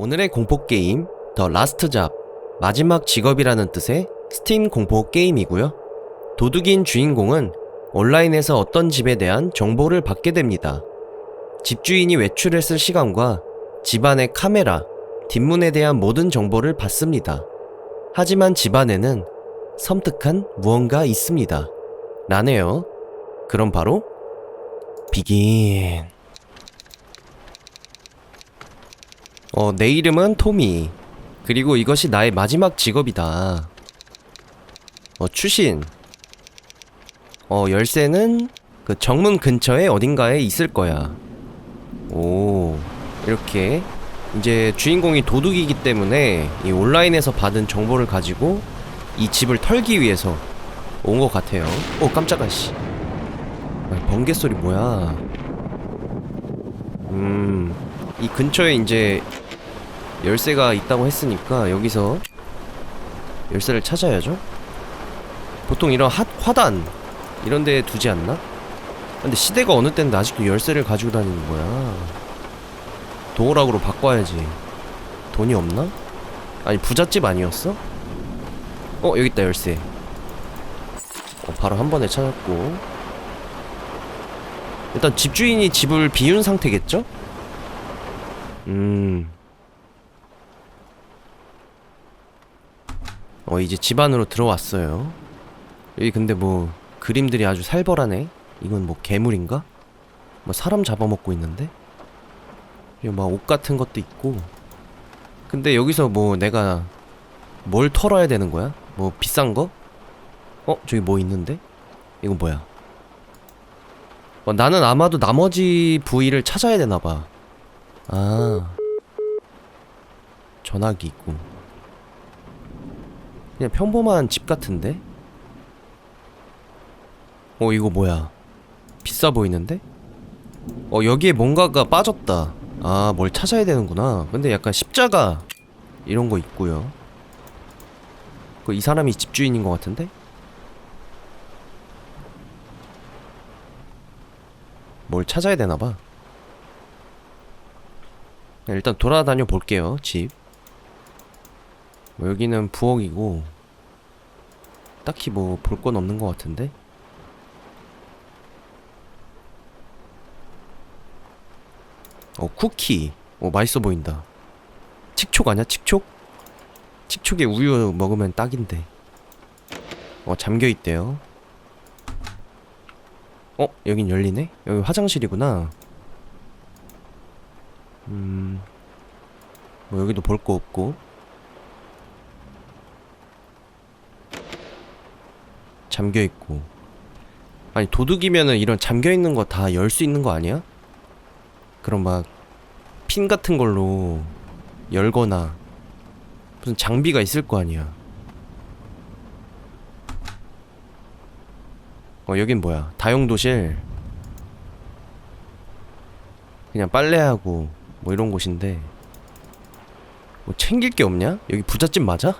오늘의 공포 게임 더 라스트 잡 마지막 직업이라는 뜻의 스팀 공포 게임이고요. 도둑인 주인공은 온라인에서 어떤 집에 대한 정보를 받게 됩니다. 집주인이 외출했을 시간과 집안의 카메라, 뒷문에 대한 모든 정보를 받습니다. 하지만 집안에는 섬뜩한 무언가 있습니다. 라네요. 그럼 바로 비긴. 어, 내 이름은 토미. 그리고 이것이 나의 마지막 직업이다. 어, 추신. 어, 열쇠는 그 정문 근처에 어딘가에 있을 거야. 오, 이렇게. 이제 주인공이 도둑이기 때문에 이 온라인에서 받은 정보를 가지고 이 집을 털기 위해서 온 것 같아요. 오, 깜짝아, 씨. 아, 번개 소리 뭐야? 음, 이 근처에 이제 열쇠가 있다고 했으니까 여기서 열쇠를 찾아야죠. 보통 이런 핫, 화단 이런 데 두지 않나? 근데 시대가 어느 때인데 아직도 열쇠를 가지고 다니는 거야. 도어락으로 바꿔야지. 돈이 없나? 아니 부잣집 아니었어? 어 여기 있다 열쇠. 어, 바로 한 번에 찾았고. 일단 집주인이 집을 비운 상태겠죠? 음. 어 이제 집 안으로 들어왔어요. 여기 근데 뭐 그림들이 아주 살벌하네. 이건 뭐 괴물인가? 뭐 사람 잡아먹고 있는데? 여기 막옷 같은 것도 있고. 근데 여기서 뭐 내가 뭘 털어야 되는 거야? 뭐 비싼 거? 어 저기 뭐 있는데? 이건 뭐야? 어, 나는 아마도 나머지 부위를 찾아야 되나 봐. 아. 전화기 있고. 그냥 평범한 집 같은데? 어, 이거 뭐야? 비싸 보이는데? 어, 여기에 뭔가가 빠졌다. 아, 뭘 찾아야 되는구나. 근데 약간 십자가 이런 거 있고요. 그 이 사람이 집주인인 것 같은데? 뭘 찾아야 되나 봐. 네, 일단 돌아다녀 볼게요, 집. 뭐 여기는 부엌이고 딱히 뭐 볼 건 없는 것 같은데? 어 쿠키. 어 맛있어 보인다. 칙촉 아니야 칙촉? 칙촉에 우유 먹으면 딱인데. 어 잠겨있대요. 어 여긴 열리네? 여기 화장실이구나. 음뭐 여기도 볼 거 없고 잠겨 있고. 아니 도둑이면은 이런 잠겨 있는 거 다 열 수 있는 거 아니야? 그럼 막 핀 같은 걸로 열거나 무슨 장비가 있을 거 아니야. 어 여긴 뭐야? 다용도실. 그냥 빨래하고 뭐 이런 곳인데 뭐 챙길 게 없냐? 여기 부잣집 맞아?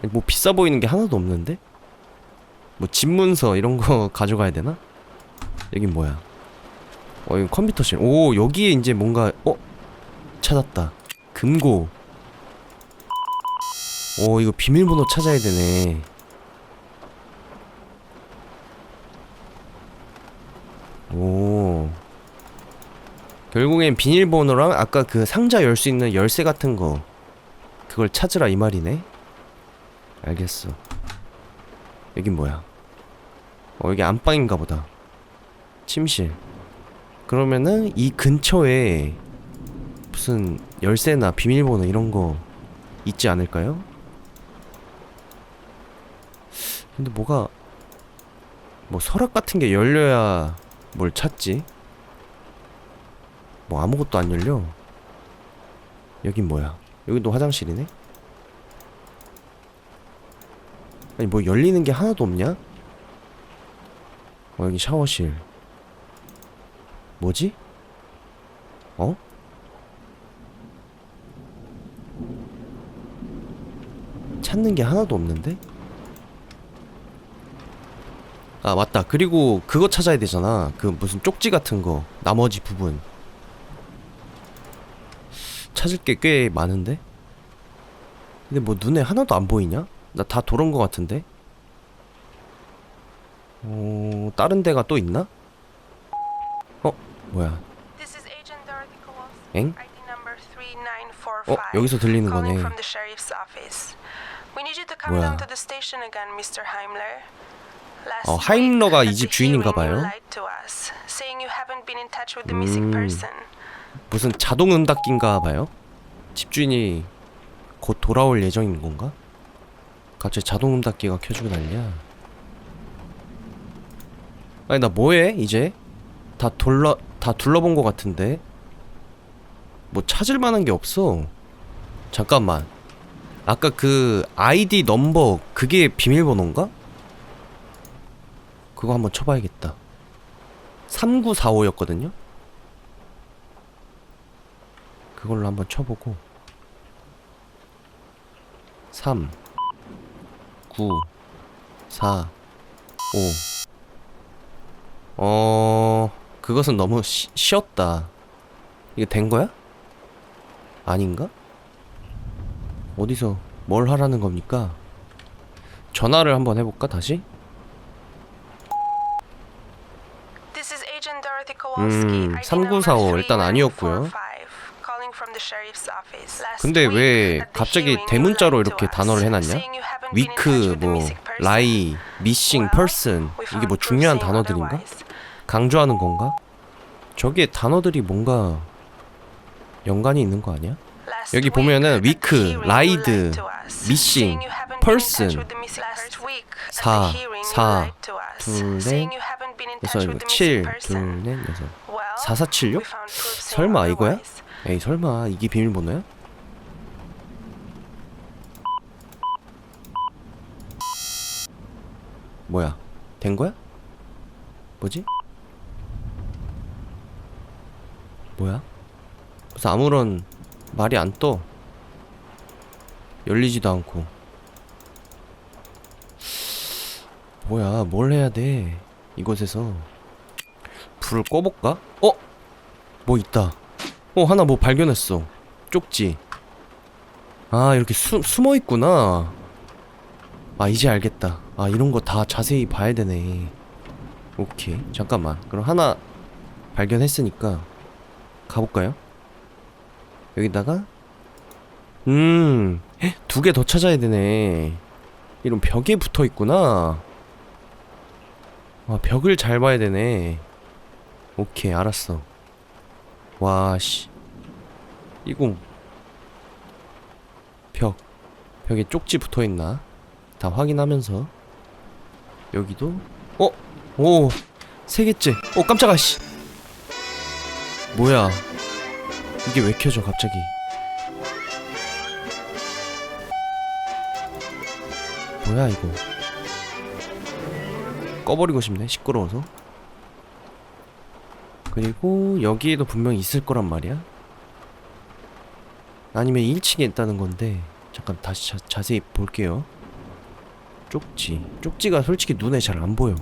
아니 뭐 비싸 보이는 게 하나도 없는데? 뭐 집문서 이런 거 가져가야 되나? 여긴 뭐야? 어 여기 컴퓨터실. 오 여기에 이제 뭔가 어 찾았다. 금고. 오 이거 비밀번호 찾아야 되네. 오. 결국엔 비밀번호랑 아까 그 상자 열 수 있는 열쇠 같은 거 그걸 찾으라 이 말이네. 알겠어. 여긴 뭐야? 어, 여기 안방인가 보다. 침실. 그러면은 이 근처에 무슨 열쇠나 비밀번호 이런 거 있지 않을까요? 근데 뭐가 뭐 서랍 같은 게 열려야 뭘 찾지? 뭐 아무것도 안 열려. 여긴 뭐야? 여기도 화장실이네? 아니 뭐 열리는 게 하나도 없냐? 어 여기 샤워실 뭐지? 어? 찾는 게 하나도 없는데? 아 맞다 그리고 그거 찾아야 되잖아 그 무슨 쪽지 같은 거 나머지 부분 찾을 게 꽤 많은데? 근데 뭐 눈에 하나도 안 보이냐? 나 다 돌은 거 같은데? 어, 다른 데가 또 있나? 어, 뭐야? 엥? ID number 3945. 어, 여기서 들리는 거네. 뭐야? 어, 하임러가 이 집 주인인가 봐요. 음. 무슨 자동 응답기인가 봐요? 집주인이 곧 돌아올 예정인 건가? 갑자기 자동 응답기가 켜지고 난리야. 아니 나 뭐해 이제? 다 돌러 다 둘러본 거 같은데. 뭐 찾을 만한 게 없어. 잠깐만. 아까 그 아이디 넘버 그게 비밀번호인가? 그거 한번 쳐봐야겠다. 3945였거든요. 그걸로 한번 쳐보고 3 9 4 5 어... 그것은 너무 쉬, 쉬었다 이게 된 거야? 아닌가? 어디서 뭘 하라는 겁니까? 전화를 한번 해볼까 다시? 음, ID 3945 number 일단 아니었고요. 3945, calling from the sheriff's office. Last 근데 왜 갑자기 대문자로 이렇게 단어를 해놨냐? 위크 뭐 missing person. 라이 미싱 펄슨 이게 뭐 중요한 단어들인가? 강조하는 건가? 저기에 단어들이 뭔가 연관이 있는 거 아니야? 여기 보면은 위크, 라이드, 미싱, person. Last week, at 사, the hearing, you 사, lied to us, 둘, saying 넷, you haven't been in 그래서 touch 이거 with the 7, missing person. 둘, 넷, 여섯 Well, 4476? we found proof saying 설마 이거야? 에이 설마 이게 비밀번호야? 뭐야? 된 거야? 뭐지? 뭐야? 무슨 아무런 말이 안 떠. 열리지도 않고. 뭐야? 뭘 해야 돼? 이곳에서 불을 꺼볼까? 어? 뭐 있다. 어 하나 뭐 발견했어 쪽지 아 이렇게 수, 숨어 있구나 아 이제 알겠다 아 이런 거 다 자세히 봐야 되네 오케이 잠깐만 그럼 하나 발견했으니까 가볼까요? 여기다가? 음 두 개 더 찾아야 되네. 이런 벽에 붙어 있구나. 아 벽을 잘 봐야 되네. 오케이 알았어. 와 씨. 이거 벽. 벽에 쪽지 붙어 있나? 다 확인하면서. 여기도. 어? 오 세 개째. 어 깜짝아 씨 뭐야 이게 왜 켜져 갑자기 뭐야 이거 꺼버리고 싶네 시끄러워서 그리고 여기에도 분명 있을 거란 말이야. 아니면 1층에 있다는 건데 잠깐 다시 자, 자세히 볼게요. 쪽지. 쪽지가 솔직히 눈에 잘 안 보여.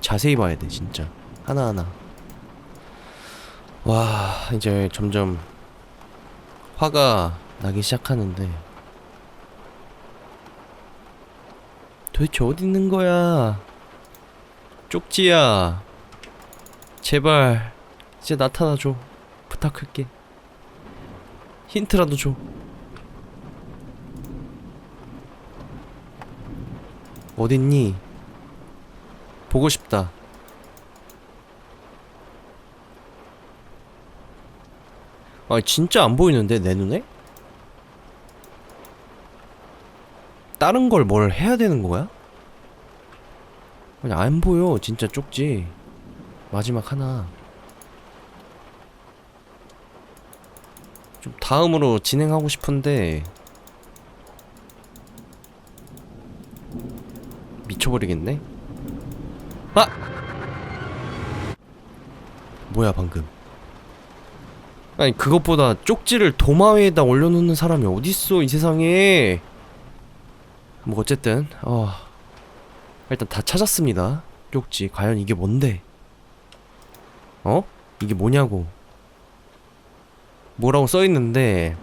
자세히 봐야 돼 진짜 하나하나. 와 이제 점점 화가 나기 시작하는데. 도대체 어디 있는 거야? 쪽지야. 제발 이제 나타나줘. 부탁할게. 힌트라도 줘. 어딨니? 보고 싶다 아 진짜 안 보이는데 내 눈에 다른 걸 뭘 해야 되는 거야? 아니 안 보여 진짜 쪽지 마지막 하나. 좀 다음으로 진행하고 싶은데 미쳐버리겠네. 아! 뭐야 방금? 아니 그것보다 쪽지를 도마 위에다 올려놓는 사람이 어딨어 이 세상에. 뭐 어쨌든 어 일단 다 찾았습니다. 쪽지 과연 이게 뭔데? 어? 이게 뭐냐고. 뭐라고 써있는데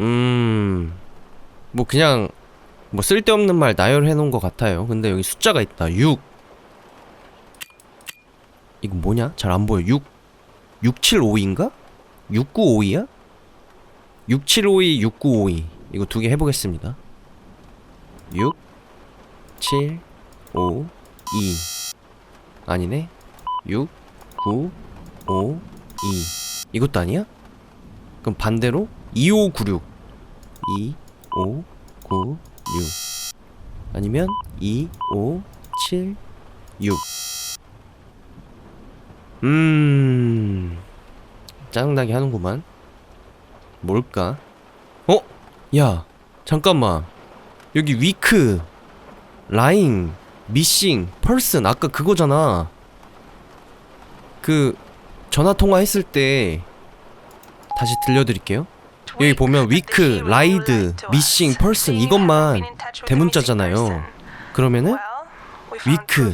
음... 뭐 그냥 뭐 쓸데없는 말 나열해 놓은 것 같아요 근데 여기 숫자가 있다 6 이거 뭐냐? 잘 안 보여. 6 6752인가? 6952야? 6752 6952 이거 두 개 해보겠습니다. 6 7 5 2 아니네. 6 9 5 2 이것도 아니야? 그럼 반대로 2596 2 5 9 6 아니면 2 5 7 6 음... 짜증나게 하는구만. 뭘까? 어? 야 잠깐만. 여기 위크 라인 미싱 펄슨 아까 그거잖아. 그 전화 통화 했을 때 다시 들려드릴게요. 여기 보면 위크, 라이드, 미싱, 펄슨 이것만 대문자잖아요. 그러면은 위크.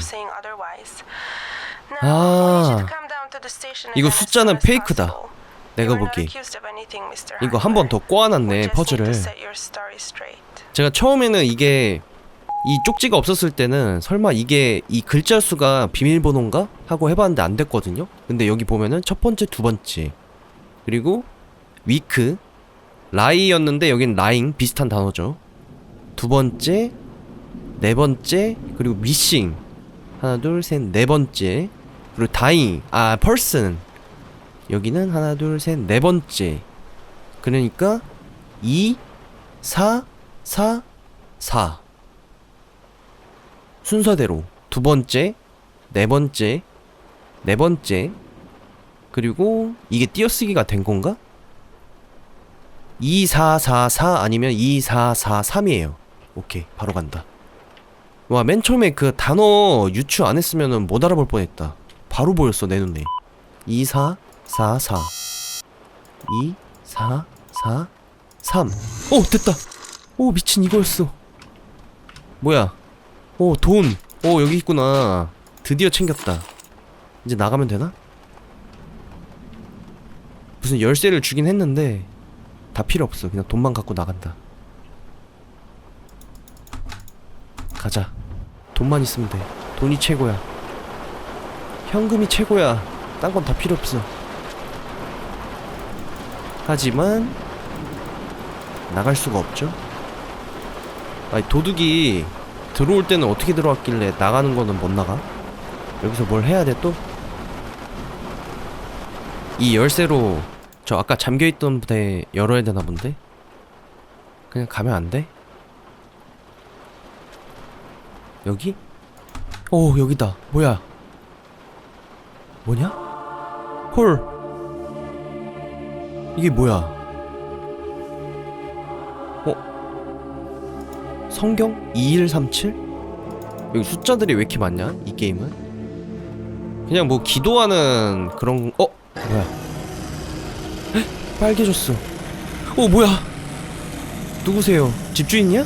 아, 이거 숫자는 페이크다. 내가 보기 이거 한 번 더 꼬아놨네 퍼즐을. 제가 처음에는 이게 이 쪽지가 없었을 때는 설마 이게 이 글자 수가 비밀번호인가? 하고 해봤는데 안 됐거든요. 근데 여기 보면은 첫 번째 두 번째. 그리고 위크 라이였는데 여긴 라잉 비슷한 단어죠. 두 번째 네 번째 그리고 미싱 하나 둘 셋 네 번째 그리고 다잉 아 펄슨 여기는 하나 둘 셋 네 번째 그러니까 2 4 4 4 순서대로 두 번째 네 번째 네 번째 그리고 이게 띄어쓰기가 된 건가? 2444 아니면 2443이에요. 오케이, 바로 간다. 와, 맨 처음에 그 단어 유추 안 했으면은 못 알아볼 뻔했다. 바로 보였어, 내 눈에. 2444 2443 오, 됐다. 오, 미친 이거였어. 뭐야? 오, 돈. 오, 여기 있구나. 드디어 챙겼다. 이제 나가면 되나? 무슨 열쇠를 주긴 했는데 다 필요 없어. 그냥 돈만 갖고 나간다. 가자. 돈만 있으면 돼. 돈이 최고야. 현금이 최고야. 딴 건 다 필요 없어. 하지만 나갈 수가 없죠. 아니 도둑이 들어올 때는 어떻게 들어왔길래 나가는 거는 못 나가? 여기서 뭘 해야 돼 또? 이 열쇠로 저 아까 잠겨있던 부대 열어야 되나 본데? 그냥 가면 안 돼? 여기? 오 여기다 뭐야 뭐냐? 헐 이게 뭐야 어? 성경? 2137? 여기 숫자들이 왜 이렇게 많냐? 이 게임은? 그냥 뭐 기도하는 그런 어? 뭐야 빨개졌어. 어, 뭐야? 누구세요? 집주인이야?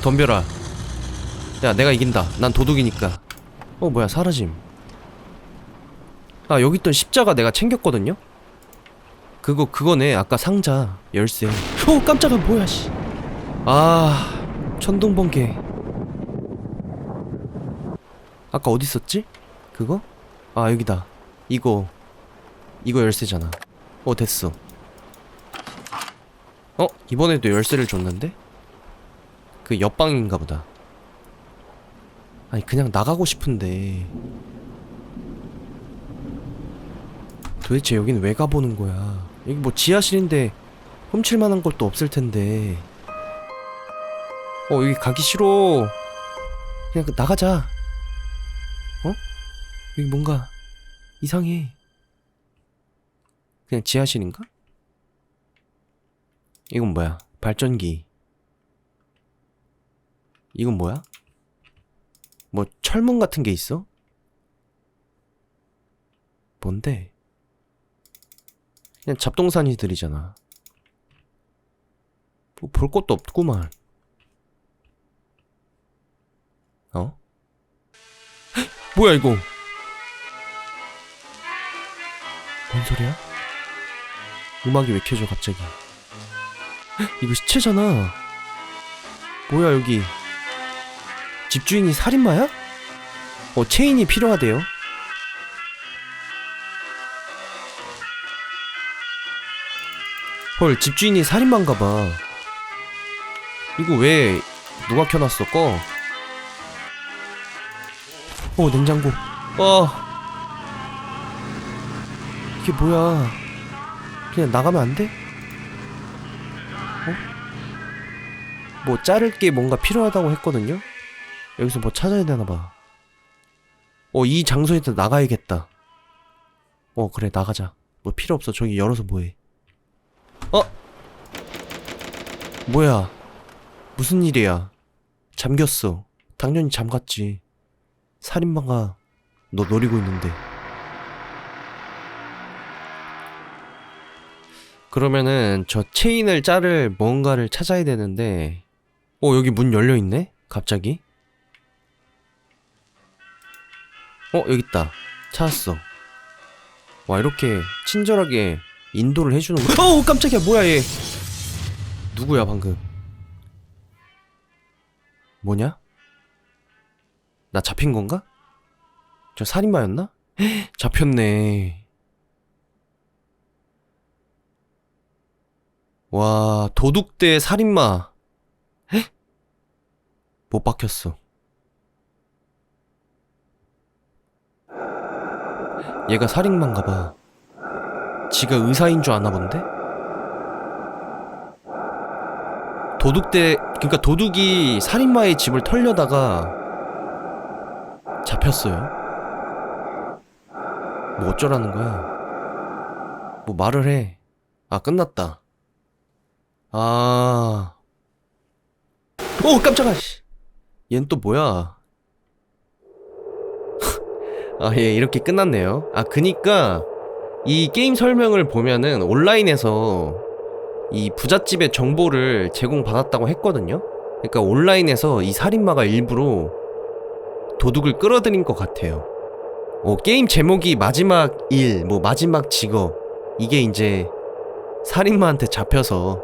덤벼라. 야, 내가 이긴다. 난 도둑이니까. 어, 뭐야, 사라짐. 아, 여기 있던 십자가 내가 챙겼거든요? 그거, 그거네. 아까 상자. 열쇠. 어, 깜짝아, 뭐야, 씨. 아, 천둥번개. 아까 어디 있었지? 그거? 아, 여기다. 이거. 이거 열쇠잖아. 어, 됐어. 어? 이번에도 열쇠를 줬는데? 그 옆방인가 보다. 아니, 그냥 나가고 싶은데. 도대체 여긴 왜 가보는 거야? 여기 뭐 지하실인데 훔칠 만한 것도 없을 텐데. 어, 여기 가기 싫어. 그냥 그 나가자. 어? 여기 뭔가 이상해. 그냥 지하실인가? 이건 뭐야? 발전기. 이건 뭐야? 뭐 철문 같은 게 있어? 뭔데? 그냥 잡동사니들이잖아. 뭐 볼 것도 없구만. 어? 헉, 뭐야 이거? 뭔 소리야? 음악이 왜 켜져 갑자기? 헉, 이거 시체잖아. 뭐야 여기? 집주인이 살인마야? 어 체인이 필요하대요. 헐 집주인이 살인마인가 봐. 이거 왜 누가 켜놨어 꺼? 어 냉장고. 어 이게 뭐야? 그냥 나가면 안 돼? 어? 뭐 자를 게 뭔가 필요하다고 했거든요? 여기서 뭐 찾아야 되나봐. 어, 이 장소에서 나가야겠다. 어, 그래, 나가자. 뭐 필요 없어. 저기 열어서 뭐해. 어? 뭐야? 무슨 일이야? 잠겼어. 당연히 잠갔지. 살인마가 너 노리고 있는데. 그러면은 저 체인을 자를 뭔가를 찾아야 되는데 어 여기 문 열려 있네 갑자기 어 여기 있다. 찾았어. 와 이렇게 친절하게 인도를 해주는 거야? 어 깜짝이야. 뭐야 얘? 누구야 방금? 뭐냐? 나 잡힌 건가? 저 살인마였나? 헉, 잡혔네. 와, 도둑대 살인마. 에? 못 박혔어. 얘가 살인마인가 봐. 지가 의사인 줄 아나 본데? 도둑대, 그니까 도둑이 살인마의 집을 털려다가 잡혔어요. 뭐 어쩌라는 거야? 뭐 말을 해. 아, 끝났다. 아. 오, 깜짝아, 씨. 얜 또 뭐야? 아, 예, 이렇게 끝났네요. 아, 그니까, 이 게임 설명을 보면은 온라인에서 이 부잣집의 정보를 제공받았다고 했거든요? 그러니까 온라인에서 이 살인마가 일부러 도둑을 끌어들인 것 같아요. 어, 게임 제목이 마지막 일, 뭐 마지막 직업. 이게 이제 살인마한테 잡혀서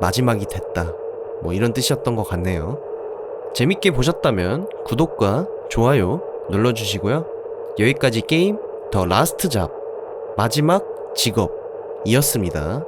마지막이 됐다. 뭐 이런 뜻이었던 것 같네요. 재밌게 보셨다면 구독과 좋아요 눌러주시고요. 여기까지 게임 더 라스트 잡 마지막 직업이었습니다.